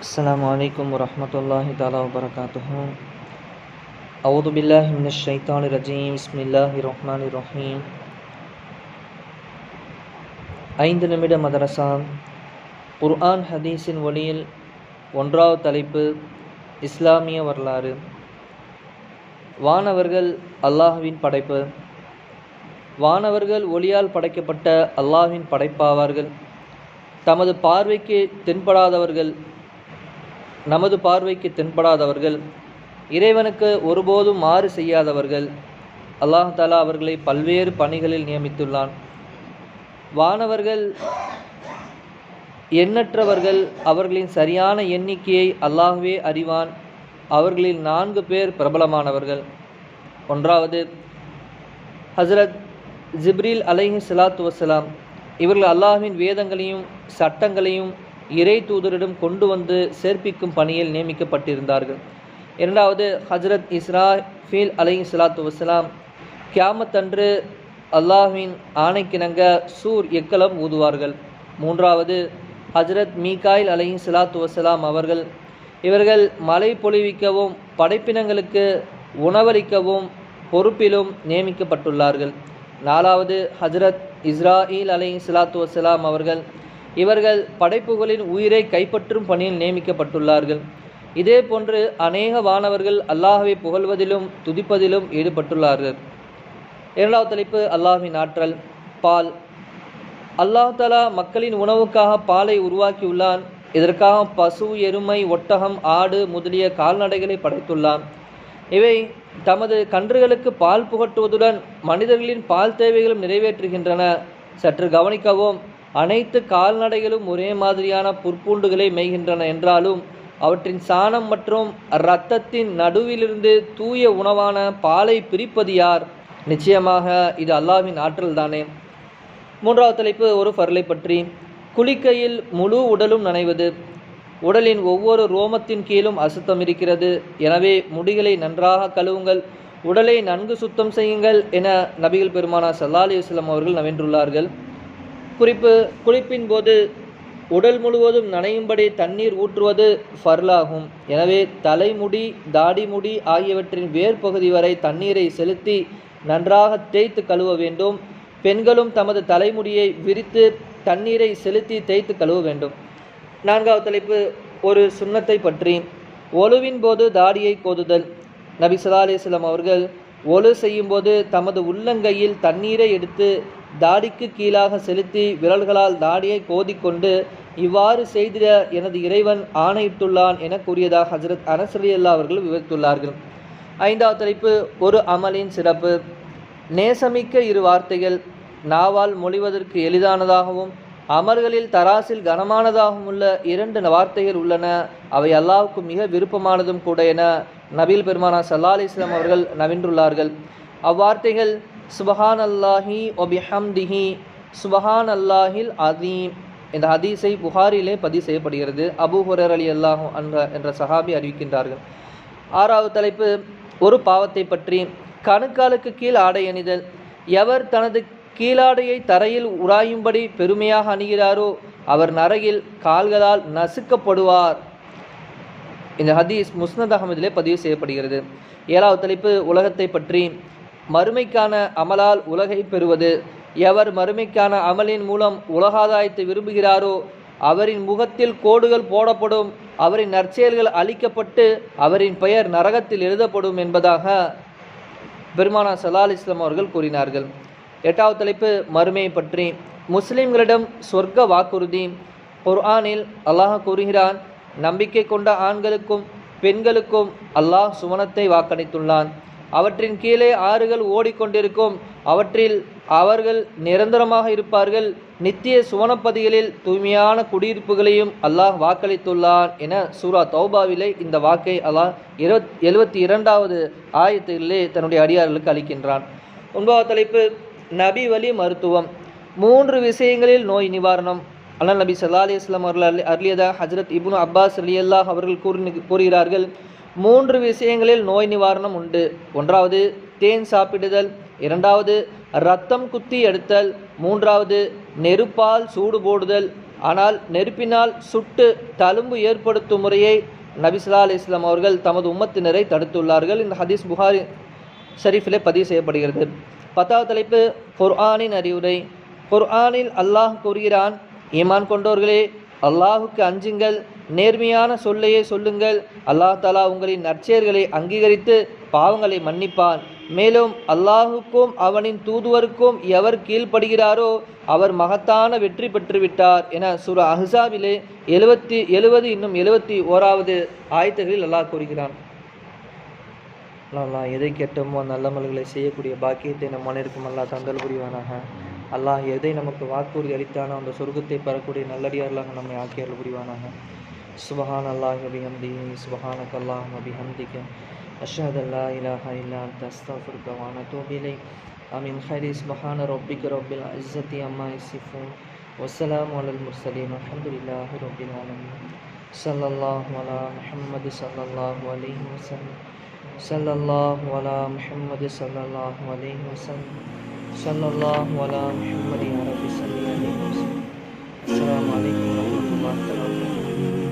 السلام عليكم ورحمة الله تعالى وبركاته أعوذ بالله من الشيطان الرجيم بسم الله الرحمن الرحيم ஐந்து நிமிட மதரசா குர்ஆன் ஹதீஸின் ஒளியில் ஒன்றாவது தலைப்பு இஸ்லாமிய வரலாறு வானவர்கள் அல்லாஹ்வின் படைப்பு வானவர்கள் ஒளியால் படைக்கப்பட்ட அல்லாஹ்வின் படைப்பாவார்கள் தமது பார்வைக்கு தென்படாதவர்கள் நமது பார்வைக்கு தென்படாதவர்கள் இறைவனுக்கு ஒருபோதும் மாறு செய்யாதவர்கள் அல்லாஹாலா அவர்களை பல்வேறு பணிகளில் நியமித்துள்ளான். வானவர்கள் எண்ணற்றவர்கள் அவர்களின் சரியான எண்ணிக்கையை அல்லாஹ்வே அறிவான். அவர்களில் நான்கு பேர் பிரபலமானவர்கள். ஒன்றாவது ஹசரத் ஜிப்ரீல் அலைஹி சலாத்து வசலாம் இவர்கள் அல்லாஹ்வின் வேதங்களையும் சட்டங்களையும் இறை தூதரிடம் கொண்டு வந்து சேர்ப்பிக்கும் பணியில் நியமிக்கப்பட்டிருந்தார்கள். இரண்டாவது ஹஜரத் இஸ்ராஃபீல் அலை சலாத்து வசலாம் கியாமத்தன்று அல்லாஹின் ஆணைக்கிணங்க சூர் எக்கலம் ஊதுவார்கள். மூன்றாவது ஹஜரத் மீகாயில் அலைஹி சலாத்து வசலாம் அவர்கள் இவர்கள் மழை பொழிவிக்கவும் படைப்பினங்களுக்கு உணவளிக்கவும் பொறுப்பிலும் நியமிக்கப்பட்டுள்ளார்கள். நாலாவது ஹஜரத் இஸ்ராயில் அலை சலாத்து வசலாம் அவர்கள் இவர்கள் படைப்புகளின் உயிரை கைப்பற்றும் பணியில் நியமிக்கப்பட்டுள்ளார்கள். இதே போன்று அநேக வானவர்கள் அல்லாஹவை புகழ்வதிலும் துதிப்பதிலும் ஈடுபட்டுள்ளார்கள். இரண்டாவது தலைப்பு அல்லாஹின் ஆற்றல் பால். அல்லாஹ் தலா மக்களின் உணவுக்காக பாலை உருவாக்கியுள்ளான். இதற்காக பசு எருமை ஒட்டகம் ஆடு முதலிய கால்நடைகளை படைத்துள்ளான். இவை தமது கன்றுகளுக்கு பால் புகட்டுவதுடன் மனிதர்களின் பால் தேவைகளும் நிறைவேற்றுகின்றன. சற்று கவனிக்கவும் அனைத்து கால்நடைகளும் ஒரே மாதிரியான புற்பூண்டுகளை மேய்கின்றன என்றாலும் அவற்றின் சாணம் மற்றும் இரத்தத்தின் நடுவிலிருந்து தூய உணவான பாலை பிரிப்பது யார்? நிச்சயமாக இது அல்லாஹ்வின் ஆற்றல் தானே. மூன்றாவது தலைப்பு ஒரு ஃபர்லை பற்றி. குளிக்கையில் முழு உடலும் நனைவது. உடலின் ஒவ்வொரு ரோமத்தின் கீழும் அசுத்தம் இருக்கிறது. எனவே முடிகளை நன்றாக கழுவுங்கள். உடலை நன்கு சுத்தம் செய்யுங்கள் என நபிகள் பெருமானா சல்லா அலிஸ்லாம் அவர்கள் நவென்றுள்ளார்கள். குறிப்பு குளிப்பின் போது உடல் முழுவதும் நனையும்படி தண்ணீர் ஊற்றுவது ஃபர்லாகும். எனவே தலைமுடி தாடிமுடி ஆகியவற்றின் வேர் பகுதி வரை தண்ணீரை செலுத்தி நன்றாக தேய்த்து கழுவ வேண்டும். பெண்களும் தமது தலைமுடியை விரித்து தண்ணீரை செலுத்தி தேய்த்து கழுவ வேண்டும். நான்காவது தலைப்பு ஒரு சுண்ணத்தை பற்றி. ஒலுவின் போது தாடியை கோதுதல். நபி சல்லா அலிஸ்லாம் அவர்கள் ஒலு செய்யும்போது தமது உள்ளங்கையில் தண்ணீரை எடுத்து தாடிக்கு கீழாக செலுத்தி விரல்களால் தாடியை கோதிக்கொண்டு இவ்வாறு செய்திட எனது இறைவன் ஆணையிட்டுள்ளான் என கூறியதாக ஹசரத் அனசலி அல்லா அவர்கள் விவரித்துள்ளார்கள். ஐந்தாவது தலைப்பு ஒரு அமலின் சிறப்பு. நேசமிக்க இரு வார்த்தைகள் நாவால் மொழிவதற்கு எளிதானதாகவும் அமல்களில் தராசில் கனமானதாகவும் உள்ள இரண்டு வார்த்தைகள் உள்ளன. அவை அல்லாவுக்கு மிக விருப்பமானதும் கூட என நபீல் பெருமானா சல்லா அலிஸ்லாம் அவர்கள் நவின்றுள்ளார்கள். அவ்வார்த்தைகள் சுபஹான் அல்லாஹி ஒபிஹம்திஹி சுபஹான் அல்லாஹில் அதீம் இந்த ஹதீஸை புகாரிலே பதிவு செய்யப்படுகிறது. அபு ஹுரர் அலி அல்லாஹு என்ற சஹாபி அறிவிக்கின்றார்கள். ஆறாவது தலைப்பு ஒரு பாவத்தை பற்றி. கணுக்காலுக்கு கீழ் ஆடை அணிதல். எவர் தனது கீழாடையை தரையில் உராயும்படி பெருமையாக அணுகிறாரோ அவர் நரகில் கால்களால் நசுக்கப்படுவார். இந்த ஹதீஸ் முஸ்னத் அகமதிலே பதிவு செய்யப்படுகிறது. ஏழாவது தலைப்பு உலகத்தை பற்றி. மறுமைக்கான அமலால் உலகை பெறுவது. எவர் மறுமைக்கான அமலின் மூலம் உலகாதாயத்தை விரும்புகிறாரோ அவரின் முகத்தில் கோடுகள் போடப்படும் அவரின் நற்செயல்கள் அழிக்கப்பட்டு அவரின் பெயர் நரகத்தில் எழுதப்படும் என்பதாக பெருமானா சலால் இஸ்லாம் அவர்கள் கூறினார்கள். எட்டாவது தலைப்பு மறுமையை பற்றி. முஸ்லிம்களிடம் சொர்க்க வாக்குறுதி. குர்ஆனில் அல்லாஹ் கூறுகிறான் நம்பிக்கை கொண்ட ஆண்களுக்கும் பெண்களுக்கும் அல்லாஹ் சுவனத்தை வாக்களித்துள்ளான். அவற்றின் கீழே ஆறுகள் ஓடிக்கொண்டிருக்கும். அவற்றில் அவர்கள் நிரந்தரமாக இருப்பார்கள். நித்திய சுவனப்பதிகளில் தூய்மையான குடியிருப்புகளையும் அல்லாஹ் வாக்களித்துள்ளான் என சூரா தௌபாவிலே இந்த வாக்கை அல்லாஹ் இருபத் எழுபத்தி இரண்டாவது ஆயத்திலே தன்னுடைய அடியார்களுக்கு அளிக்கின்றான். ஒன்பதாவது தலைப்பு நபி வழி மருத்துவம். மூன்று விஷயங்களில் நோய் நிவாரணம். அல்லா நபி சல்லா அலி இஸ்லாம் அவர்கள் அருளியதா ஹஜரத் இப்னு அப்பாஸ் அலி அல்லாஹ் அவர்கள் கூறி கூறுகிறார்கள். மூன்று விஷயங்களில் நோய் நிவாரணம் உண்டு. ஒன்றாவது தேன் சாப்பிடுதல். இரண்டாவது ரத்தம் குத்தி எடுத்தல். மூன்றாவது நெருப்பால் சூடு போடுதல். ஆனால் நெருப்பினால் சுட்டு தழும்பு ஏற்படுத்தும் முறையை நபிசுல்லா அலி இஸ்லாம் அவர்கள் தமது உம்மத்தினரை தடுத்துள்ளார்கள். இந்த ஹதீஸ் புகாரி ஷரீஃபிலே பதிவு செய்யப்படுகிறது. பத்தாவது தலைப்பு குர்ஆனின் அறிவுரை. குர்ஆனில் அல்லாஹ் கூறுகிறான் ஈமான் கொண்டோர்களே அல்லாஹுக்கு அஞ்சுங்கள் நேர்மையான சொல்லையே சொல்லுங்கள். அல்லாஹ் தாலா உங்களின் நற்செயல்களை அங்கீகரித்து பாவங்களை மன்னிப்பான். மேலும் அல்லாஹுக்கும் அவனின் தூதுவருக்கும் எவர் கீழ்ப்படுகிறாரோ அவர் மகத்தான வெற்றி பெற்றுவிட்டார் என சுர அஹ்சாவிலே எழுபத்தி எழுபது இன்னும் எழுபத்தி ஓராவது ஆயத்தர்களில் அல்லாஹ் கூறுகிறான். அல்லா எதை கேட்டோமோ அந்த நல்லமல்களை செய்யக்கூடிய பாக்கியத்தை நம் மனிதருக்கும் அல்லாஹ் தந்தல் புரிவானாக. அல்லாஹ் எதை நமக்கு வாக்குறுதி அளித்தானோ அந்த சொர்க்கத்தை பெறக்கூடிய நல்லடியார்களாக நம்மை ஆக்கியர்கள் புரிவானாக சுபஹான் அல்லாஹ் அபிஹம்தி சுபஹானக் அல்லாஹ் அபிஹம்திக்க அஷ்ஹது அல்லா இலாஹ இல்லா அன்த அஸ்தக்ஃபிருக வ அத்தூபு இலைக் ஆமீன் خير سبحان ربك رب العزة عما يصفون والسلام على المرسلين والحمد لله رب العالمين صلى الله على محمد صلى الله عليه وسلم صلى الله على محمد صلى الله عليه وسلم sallallahu ala muhammadin rabbi sallallahu alaihi wasallam assalamualaikum warahmatullahi wabarakatuh.